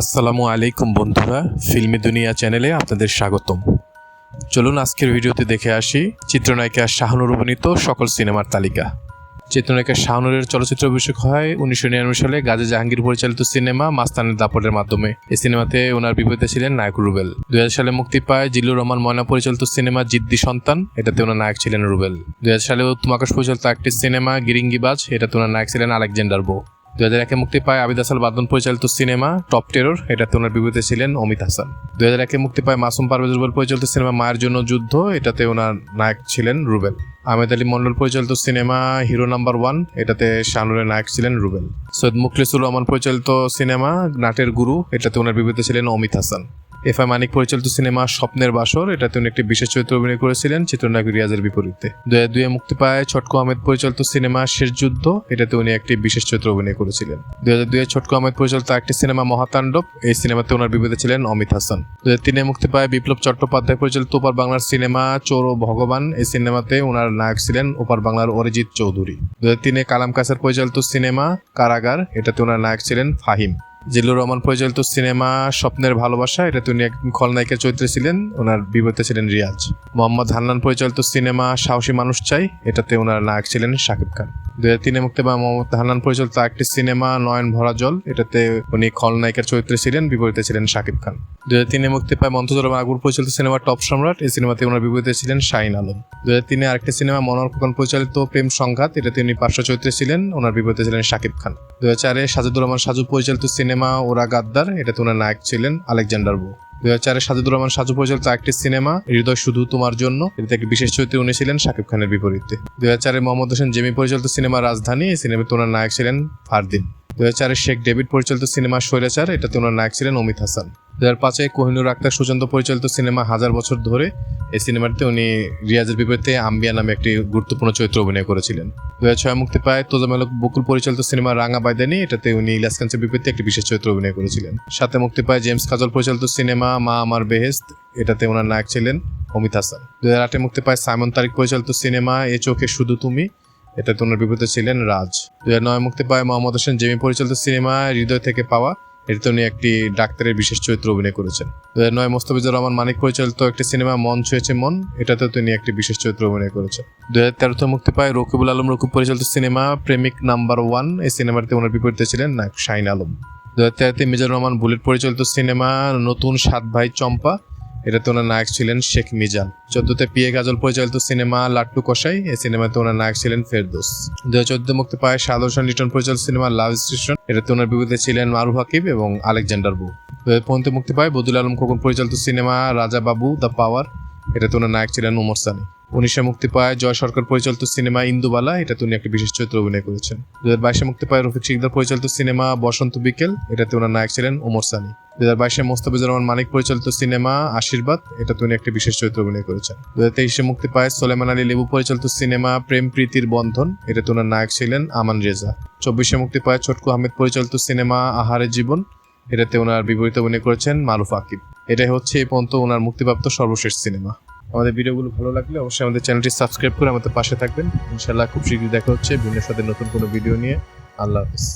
আসসালামু আলাইকুম বন্ধুরা, ফিল্মি দুনিয়া চ্যানেলে আপনাদের স্বাগতম। চলুন আজকের ভিডিওতে দেখে আসি চিত্রনায়িকা শাহনুর অভিনীত সকল সিনেমার তালিকা। চিত্রনায়িকা শাহনুরের চলচ্চিত্র অভিষেক হয় উনিশশো নিরানব্বই সালে গাজী জাহাঙ্গীর পরিচালিত সিনেমা মাস্তানের দাপটের মাধ্যমে। এই সিনেমাতে ওনার বিপরীতে ছিলেন নায়ক রুবেল। দু হাজার সালে মুক্তি পায় জিল্লুর রহমান ময়না পরিচালিত সিনেমা জিদ্দি সন্তান, এটাতে ওনার নায়ক ছিলেন রুবেল। দুই হাজার সালে উত্তম আকাশ পরিচালিত একটি সিনেমা গিরিঙ্গিবাজ, এটাতে ওনার নায়ক ছিলেন আলেকজান্ডার বো। দুই হাজার একে মুক্তি পায় আবিদ আসাল বাদন পরিচালিত সিনেমা টপ টেরোর, এটাতে ওনার বিপরীতে ছিলেন অমিত হাসান। দু হাজার একে মুক্তি পায় মাসুম পারভেজ রুবেল পরিচালিত সিনেমা মায়ের জন্য যুদ্ধ, এটাতে ওনার নায়ক ছিলেন রুবেল। আহমেদ আলী মন্ডল পরিচালিত সিনেমা হিরো নাম্বার ওয়ান, এটাতে শাহনুরের নায়ক ছিলেন রুবেল। সৈয়দ মুখলিসুর রহমান পরিচালিত সিনেমা নাটের গুরু, এটাতে ওনার বিপরীতে ছিলেন অমিত হাসান। এফ আই মানিক পরিচালিত সিনেমা স্বপ্নের বাসর এটাতে উনি একটি বিশেষ চরিত্র অভিনয় করেছিলেন চিত্রনায়ক রিয়াজের বিপরীতে। দু হাজার দুয়ে মুক্তি পায় ছটকু আহমেদ পরিচালিত সিনেমা শেষ যুদ্ধ এটাতে উনি একটি বিশেষ চরিত্র অভিনয় করেছিলেন। দু হাজার দুয়ে ছটকু আহমেদ পরিচালিত একটি সিনেমা মহাতাণ্ডব, এই সিনেমাতে ওনার বিপরীতে ছিলেন অমিত হাসান। দু হাজার তিনে মুক্তি পায় বিপ্লব চট্টোপাধ্যায় পরিচালিত ওপার বাংলার সিনেমা চোর ও ভগবান, এই সিনেমাতে ওনার নায়ক ছিলেন ওপার বাংলার অরিজিৎ চৌধুরী। দু হাজার তিনে কালাম কাসার পরিচালিত সিনেমা কারাগার, এটাতে ওনার নায়ক ছিলেন ফাহিম। জিল্লুর রহমান পরিচালিত সিনেমা স্বপ্নের ভালোবাসা, এটা তিনি এক খলনায়িকার চরিত্রে ছিলেন, ওনার বিপরীতে ছিলেন রিয়াজ। মোহাম্মদ হান্নান পরিচালিত সিনেমা সাহসী মানুষ চাই, এটাতে ওনার নায়ক ছিলেন শাকিব খান। দুই হাজার তিনে মুক্তি পায় মোহাম্মদ হান্নান পরিচালিত একটি সিনেমা, নয়ন ভরা জল। এটাতে উনি খলনায়িকার চরিত্রে ছিলেন, বিপরীতে ছিলেন শাকিব খান। দুই হাজার তিনে মুক্তি পায় মন্তজর আকবর পরিচালিত সিনেমা টপ সম্রাট। এই সিনেমাতে ওনার বিপরীতে ছিলেন শাহিন আলম। দুই হাজার তিনে আরেকটি সিনেমা, মনোহর খোকন পরিচালিত প্রেম সংঘাত। এটাতে উনি পার্শ্ব চরিত্রে ছিলেন, ওনার বিপরীতে ছিলেন শাকিব খান। দুই হাজার চারে সাজিদুর রহমান সাজু পরিচালিত সিনেমা, ওরা গাদ্দার। এটাতে ওনার নায়ক ছিলেন আলেকজান্ডার বো। দুই হাজার চারে সাজিদুর রহমান সাজু পরিচালিত একটি সিনেমা, হৃদয় শুধু তোমার জন্য। এটাতে একটি বিশেষ চরিত্রে উনি ছিলেন শাকিব খানের বিপরীতে। দুই হাজার চারে মোহাম্মদ হোসেন জেমি পরিচালিত সিনেমা রাজধানী, এই সিনেমাতে ওনার নায়ক ছিলেন ফারদিন। দুই হাজার চারে শেখ ডেভিড পরিচালিত সিনেমা শৈলাচার এটাতে ওনার নায়ক ছিলেন অমিত হাসান। দু হাজার পাঁচে কোহিনুর আক্তার সুচন্দ্র পরিচালিত সিনেমা হাজার বছর ধরে, এই সিনেমাটিতে উনি রিয়াজের বিপরীতে আম্বিয়া নামে একটি গুরুত্বপূর্ণ চরিত্র অভিনয় করেছিলেন। দু হাজার ছয় মুক্তি পায় তোজামেলক বকুল পরিচালিত সিনেমা রাঙা বাইদানি, এটাতে উনি ইলাস খানসের বিপরীতে একটি বিশেষ চরিত্র অভিনয় করেছিলেন। সাথে মুক্তি পায় জেমস কাজল পরিচালিত সিনেমা মা আমার বেহেস্ত এটাতে ওনার নায়ক ছিলেন অমিত হাসান। দু হাজার আটে মুক্তি পায় সাইমন তারিক পরিচালিত সিনেমা এ চোখে শুধু তুমি, এটাতে ওনার বিপরীতে ছিলেন রাজ। দু হাজার নয় মুক্তি পায় মোহাম্মদ হোসেন জেমি পরিচালিত সিনেমা হৃদয় থেকে পাওয়া এটাতে উনি একটি ডাক্তারের বিশেষ চরিত্র অভিনয় করেছেন। দু হাজার নয় মোস্তফিজুর রহমান মানিক পরিচালিত একটি সিনেমা মন ছুঁয়েছে মন এটাতে তিনি একটি বিশেষ চরিত্র অভিনয় করেছেন। দু হাজার তেরোতে মুক্তি পায় রকিবুল আলম রকিব পরিচালিত সিনেমা প্রেমিক নাম্বার ওয়ান। এই সিনেমাতে ওনার বিপরীতে ছিলেন নায়ক শাইন আলম। দু হাজার তেরোতে মিজানুর রহমান বুলেট পরিচালিত সিনেমা নতুন সাত ভাই চম্পা। এটাতে ওনার নায়ক ছিলেন শেখ মিজান। চোদ্দতে পিএ গাজল পরিচালিত সিনেমা লাট্টু কষাই এই সিনেমাতে ওনার নায়ক ছিলেন ফেরদোস। দু হাজার চোদ্দ মুক্তি পায় সাদর লিটন পরিচালিত সিনেমা লাভ স্টেশন, এটাতে ওনার বিপরীতে ছিলেন মারুফ হাকিব এবং আলেকজান্ডার বু। দু হাজার মুক্তি পায় বদুল আলম খোকন পরিচালিত cinema Raja Babu, the power, এটাতে ওনার নায়ক ছিলেন উমর সানি। উনিশে মুক্তি পায় জয় সরকার পরিচালিত সিনেমা ইন্দুবালা, এটাতে উনি একটি বিশেষ চরিত্র অভিনয় করেছেন। দু হাজার বাইশে মুক্তি পায় রফিক শিকদার পরিচালিত সিনেমা বসন্ত বিকেল, এটাতে ওনার নায়ক ছিলেন ওমর সানি। হাজার বাইশে মোস্তাফিজুর রহমান মানিক পরিচালিত সিনেমা আশীর্বাদ এটাতে উনি একটি বিশেষ চরিত্র অভিনয় করেছেন। দু হাজার তেইশে মুক্তি পায় সোলেমান আলী লেবু পরিচালিত সিনেমা প্রেম, প্রীতির বন্ধন এটাতে ওনার নায়ক ছিলেন আমান রেজা। চব্বিশে মুক্তি পায় ছোটকু আহমেদ পরিচালিত সিনেমা আহারের জীবন, এটাতে ওনার বিপরীতে অভিনয় করেছেন মারুফ আকিব। এটাই হচ্ছে এই পর্যন্ত ওনার মুক্তিপ্রাপ্ত সর্বশেষ সিনেমা। আমাদের ভিডিওগুলো ভালো লাগলে অবশ্যই আমাদের চ্যানেলটি সাবস্ক্রাইব করে আমাদের পাশে থাকবেন। ইনশাল্লাহ খুব শীঘ্রই দেখা হচ্ছে ভিন্ন সাথে নতুন কোনো ভিডিও নিয়ে। আল্লাহ হাফিজ।